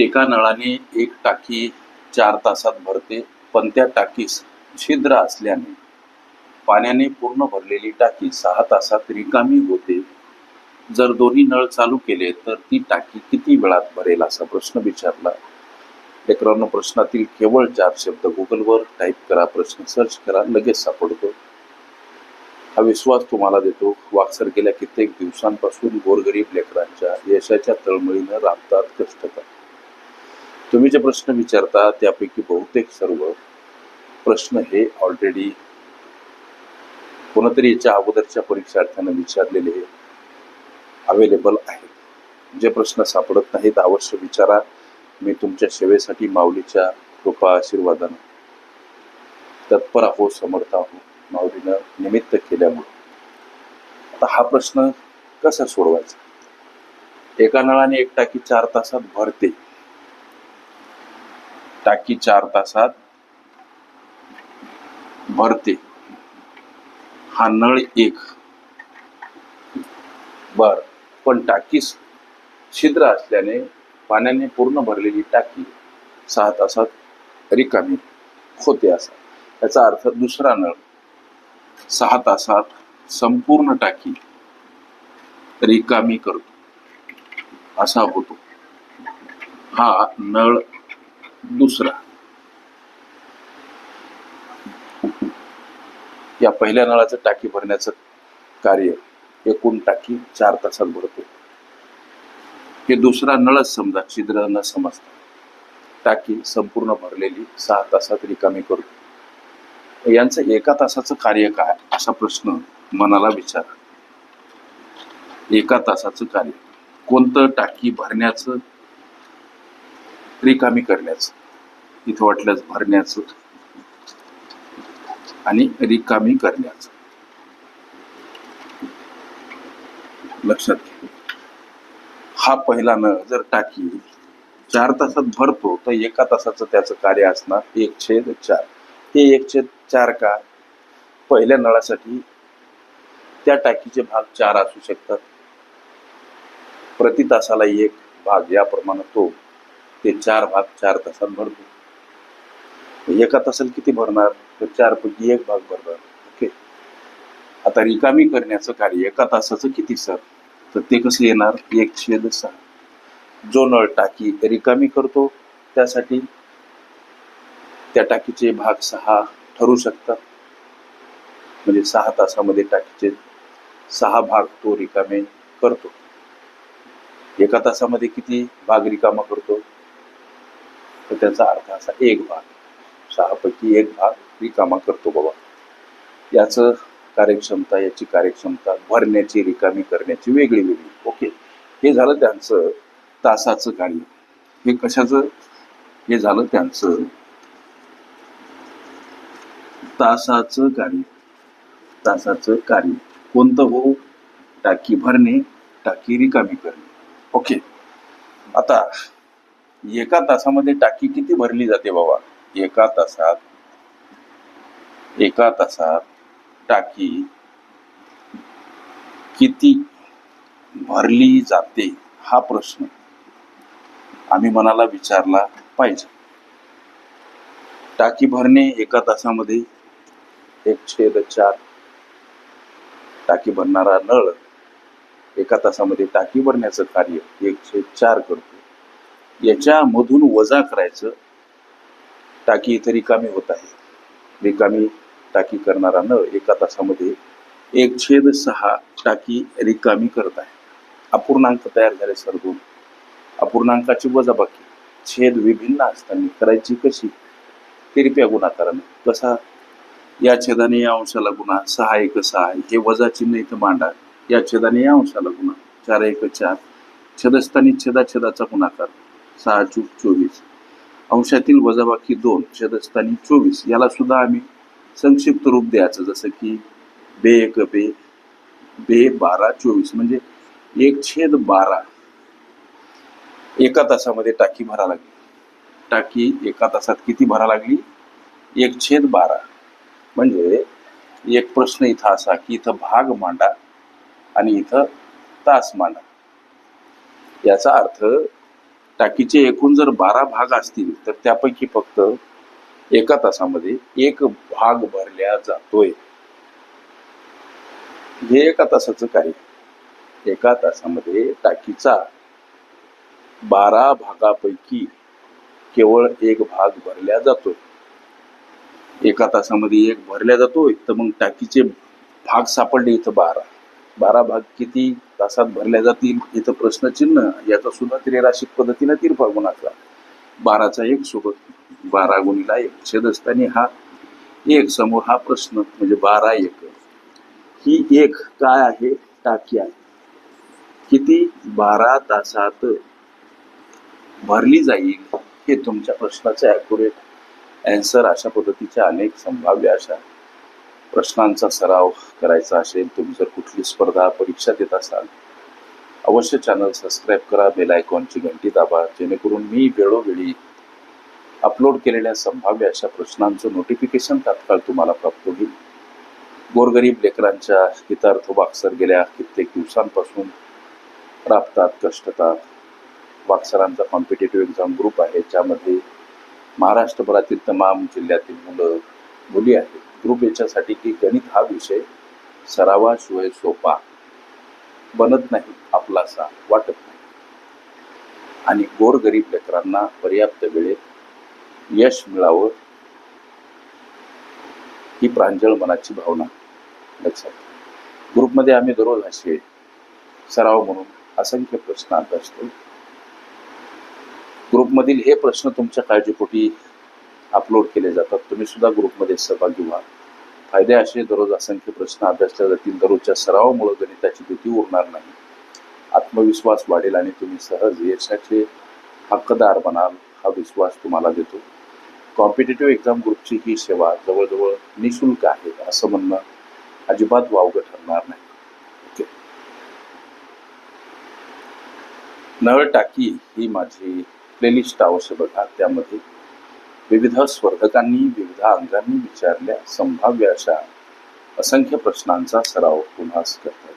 एका नळाने एक टाकी चार तासात भरते पण त्या टाकीस छिद्र असल्याने. पाण्याने पूर्ण भरलेली टाकी सहा तासात रिकामी होते. जर दोन्ही नळ चालू केले तर ती टाकी किती वेळात भरेल असा प्रश्न विचारला. लेकरांनो प्रश्नातील केवळ चार शब्द गुगलवर टाईप करा प्रश्न सर्च करा लगेच सापडतो. हा विश्वास तुम्हाला देतो. वाक्सर गेल्या कित्येक दिवसांपासून गोरगरीब लेकरांच्या यशाच्या तळमळीनं राबतात कष्टतात तुम्ही जे प्रश्न विचारता त्यापैकी बहुतेक सर्व प्रश्न हे ऑलरेडी कोणतरी याच्या अगोदरच्या परीक्षार्थ्यांना विचारलेले अवेलेबल आहेत. जे प्रश्न सापडत नाहीत अवश्य विचारा. मी तुमच्या सेवेसाठी माऊलीच्या कृपा आशीर्वादानं तत्पर आहो समर्थ आहो माऊलीनं निमित्त केल्यामुळे. आता हा प्रश्न कसा सोडवायचा? एका नळाने एक टाकी चार तासात भरते. टाकी चार तासात भरते. हा नळ एक. बर पण टाकीस छिद्र असल्याने पाण्याने पूर्ण भरलेली टाकी सहा तासात रिकामी होते असा. याचा अर्थ दुसरा नळ सहा तासात संपूर्ण टाकी रिकामी करतो. असा होतो. हा नळ दुसरा. या पहिल्या नळाचं टाकी भरण्याचं कार्य एकूण टाकी चार तासात भरतो. हे दुसरा नळच समजा छिद्र न समजता. टाकी संपूर्ण भरलेली सहा तासात रिकामी करतो. यांचं एका तासाचं कार्य काय? असा प्रश्न मनाला विचारा. एका तासाचं कार्य. कोणतं टाकी भरण्याचं रिकामी करण्याचं. इथं वाटल्यास भरण्याचं आणि रिकामी करण्याचं. लक्षात घ्या. हा पहिला नळ जर टाकी चार तासात भरतो तर एका तासाचं त्याचं कार्य असणार एक छेद चार. हे एक छेद चार का? पहिल्या नळासाठी त्या टाकीचे भाग चार असू शकतात. प्रति तासाला एक भाग याप्रमाणे तो. ते चार भाग चार तासात भरतो. एका तासाला किती भरणार? तर चार पैकी एक भाग भरणार. ओके? आता रिकामी करण्याचं कार्य एका तासाचं किती सर? तर ते कसं येणार? एक छेद सहा. जो नळ टाकी रिकामी करतो त्यासाठी त्या टाकीचे भाग सहा ठरू शकतात. म्हणजे सहा तासामध्ये टाकीचे सहा भाग तो रिकामे करतो. एका तासामध्ये किती भाग रिकामा करतो? तर त्याचा अर्थ असा एक भाग. सहापैकी एक भाग रिकामा करतो बाबा. याचं कार्यक्षमता याची कार्यक्षमता भरण्याची रिकामी करण्याची वेगळी वेगळी. ओके. हे झालं त्यांचं तासाचं कार्य. हे कशाचं? हे झालं त्यांचं तासाचं कार्य. तासाचं कार्य. कोणतं हो? टाकी भरणे टाकी रिकामी करणे. ओके. आता एका तासामध्ये टाकी किती भरली जाते बाबा? एका तासात एका तासात टाकी किती भरली जाते हा प्रश्न आम्ही मनाला विचारला पाहिजे. टाकी भरणे एका तासामध्ये एक छेद चार. टाकी भरणारा नळ एका तासामध्ये टाकी भरण्याचं कार्य एक छेद चार करतो. याच्यामधून वजा करायचं टाकी इथे रिकामी होत आहे. रिकामी टाकी करणारा नळ एका तासामध्ये एक छेद सहा टाकी रिकामी करत आहे. अपूर्णांक तयार झाले सर दोन. अपूर्णांकाची वजाबाकी छेद विभिन्न असताना करायची कशी? तिरप्या गुणाकाराने. कसा? या छेदाने या अंशाला गुणा सहा एक सहा हे वजा चिन्ह इथं मांडा. या छेदाने या अंशाला गुणा चार एक चार. छेदस्थानी छेदाछेदाचा गुणाकार. सहा चूक चोवीस. अंशातील वजाबाकी दोन शतस्थानी चोवीस. याला सुद्धा आम्ही संक्षिप्त रूप द्यायचं जसं की बे एक बे बे बारा चोवीस. म्हणजे एक छेद बारा. एका तासामध्ये टाकी भरा लागली. टाकी एका तासात किती भरा लागली? एक छेद बारा. म्हणजे एक प्रश्न इथं असा की इथं भाग मांडा आणि इथं तास मांडा. याचा अर्थ टाकीचे एकूण जर बारा भाग असतील तर त्यापैकी फक्त एका तासामध्ये एक भाग भरल्या जातोय. हे एका तासाचं कार्य एका तासामध्ये टाकीचा बारा भागापैकी केवळ एक भाग भरल्या जातोय. एका तासामध्ये एक भरल्या जातोय तर मग टाकीचे भाग सापडले इथं बारा. बारा भाग किती तासात भरल्या जातील इथं प्रश्नचिन्ह याचा सुद्धा त्रिराशिक पद्धतीनं तिरपा गुणाकार बाराचा एक सोबत बारा गुणीला एक छेद असताना हा एक समोर हा प्रश्न म्हणजे बारा एक. ही एक काय आहे? टाकी आहे. किती बारा तासात भरली जाईल हे तुमच्या प्रश्नाचे ॲक्युरेट अँसर अशा पद्धतीच्या अनेक संभाव्य अशा प्रश्नांचा सराव करायचा असेल तुम्ही जर कुठली स्पर्धा परीक्षा देत असाल अवश्य चॅनल सबस्क्राईब करा बेल आयकॉनची घंटी दाबा जेणेकरून मी वेळोवेळी अपलोड केलेल्या संभाव्य अशा प्रश्नांचं नोटिफिकेशन तात्काळ तुम्हाला प्राप्त होईल. गोरगरीब लेकरांच्या हितार्थ वाक्सर गेल्या कित्येक दिवसांपासून राबतात कष्टतात. वाक्सरांचा कॉम्पिटेटिव्ह एक्झाम ग्रुप आहे ज्यामध्ये महाराष्ट्रभरातील तमाम जिल्ह्यातील मुलं मुली आहेत. ग्रुप याच्यासाठी की गणित हा विषय सरावाशिवाय सोपा बनत नाही आपलासा वाटत नाही. आणि गोरगरीब लेकरांना पर्याप्त वेळेत यश मिळावं ही प्रांजळ मनाची भावना लक्षात ग्रुपमध्ये आम्ही दररोज असे सराव म्हणून असंख्य प्रश्न असतो. ग्रुपमधील हे प्रश्न तुमच्या काळजीपोटी अपलोड केले जातात. तुम्ही सुद्धा ग्रुपमध्ये सहभागी व्हा. फायदे असे दररोज असंख्य प्रश्न अभ्यासले जातील. दररोजच्या सरावामुळे गणिताची भीती उरणार नाही. आत्मविश्वास वाढेल आणि तुम्ही सहज यशाचे हक्कदार बनाल हा विश्वास तुम्हाला देतो. कॉम्पिटेटिव्ह एक्झाम ग्रुपची ही सेवा जवळजवळ निशुल्क आहे असं म्हणणं अजिबात वावगं ठरणार नाही. ओके. नळ टाकी ही माझी प्लेलिस्ट अवश्य बघा त्यामध्ये विविध स्पर्धकांनी विविध अंगांनी विचारल्या संभाव्य अशा असंख्य प्रश्नांचा सराव पुन्हा करतो.